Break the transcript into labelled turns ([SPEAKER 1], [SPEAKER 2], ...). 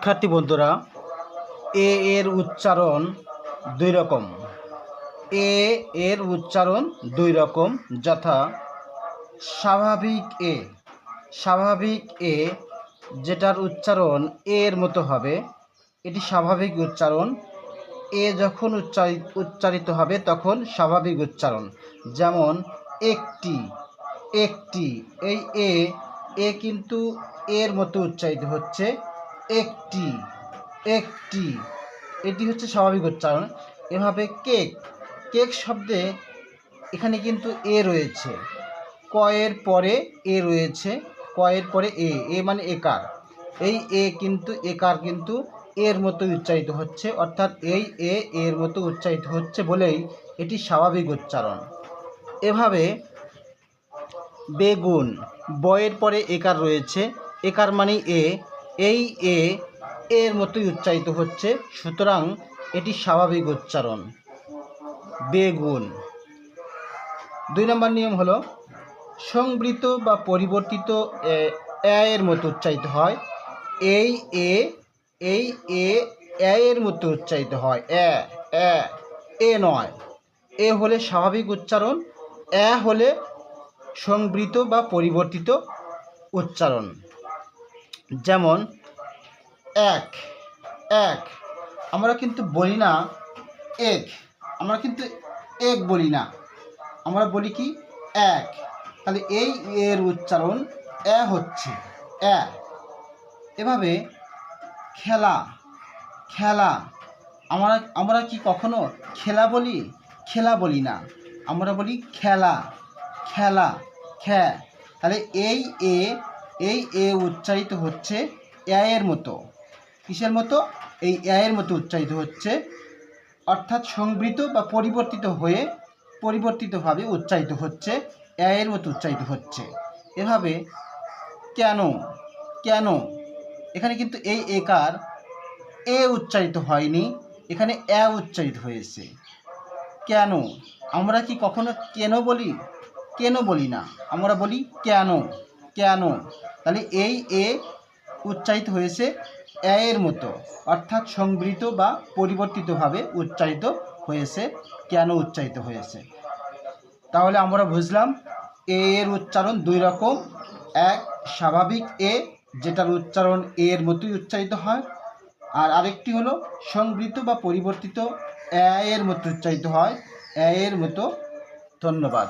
[SPEAKER 1] শিক্ষার্থী বন্ধুরা, এ এর উচ্চারণ দুই রকম। এ এর উচ্চারণ দুই রকম, যথা স্বাভাবিক এ। স্বাভাবিক এ, যেটার উচ্চারণ এর মতো হবে, এটি স্বাভাবিক উচ্চারণ। এ যখন উচ্চারিত উচ্চারিত হবে, তখন স্বাভাবিক উচ্চারণ। যেমন, একটি একটি, এই এ এ কিন্তু এর মতো উচ্চারিত হচ্ছে। একটি একটি। এটি হচ্ছে স্বাভাবিক উচ্চারণ। এভাবে কেক কেক শব্দে এখানে কিন্তু এ রয়েছে। কয়ের পরে এ রয়েছে, কয়ের পরে এ এ মানে একার। এই এ কিন্তু, একার কিন্তু এর মতো উচ্চারিত হচ্ছে, অর্থাৎ এই এ এর মতো উচ্চারিত হচ্ছে বলেই এটি স্বাভাবিক উচ্চারণ। এভাবে বেগুন, বয়ের পরে একার রয়েছে। একার মানে এ এই এ এর মতোই উচ্চারিত হচ্ছে, সুতরাং এটি স্বাভাবিক উচ্চারণ। বেগুন। দুই নম্বর নিয়ম হলো, সংবৃত বা পরিবর্তিত এর মতো উচ্চারিত হয়। এই এ এই এ এর মতো উচ্চারিত হয়। এ এ এ নয়। এ হলে স্বাভাবিক উচ্চারণ, এ হলে সংবৃত বা পরিবর্তিত উচ্চারণ। যেমন, এক এক। আমরা কিন্তু বলি না এক। আমরা কিন্তু এক বলি না। আমরা বলি কি? এক। তাহলে এই এর উচ্চারণ এ হচ্ছে, এ। এভাবে খেলা খেলা। আমরা আমরা কি কখনো খেলা বলি? খেলা বলি না। আমরা বলি খেলা খেলা খ্যা তাহলে এই এ এই এ উচ্চারিত হচ্ছে এর মতো। কিসের মতো? এই এর মতো উচ্চারিত হচ্ছে, অর্থাৎ সংবৃত বা পরিবর্তিত হয়ে পরিবর্তিতভাবে উচ্চারিত হচ্ছে এর মতো উচ্চারিত হচ্ছে। এভাবে কেন কেন? এখানে কিন্তু এই একার এ উচ্চারিত হয়নি, এখানে এ উচ্চারিত হয়েছে। কেন? আমরা কি কখনো কেন বলি? কেন বলি না? আমরা বলি কেন? কেন? তাহলে এই এ উচ্চারিত হয়েছে এর মতো। অর্থাৎ সংবৃত বা পরিবর্তিতভাবে উচ্চারিত হয়েছে, কেন উচ্চারিত হয়েছে? তাহলে আমরা বুঝলাম এ এর উচ্চারণ দুই রকম। এক, স্বাভাবিক এ, যেটার উচ্চারণ এ এর মতোই উচ্চারিত হয়। আর আরেকটি হলো সংবৃত বা পরিবর্তিত, এ এর মতো উচ্চারিত হয়। এ এর মতো ধন্যবাদ।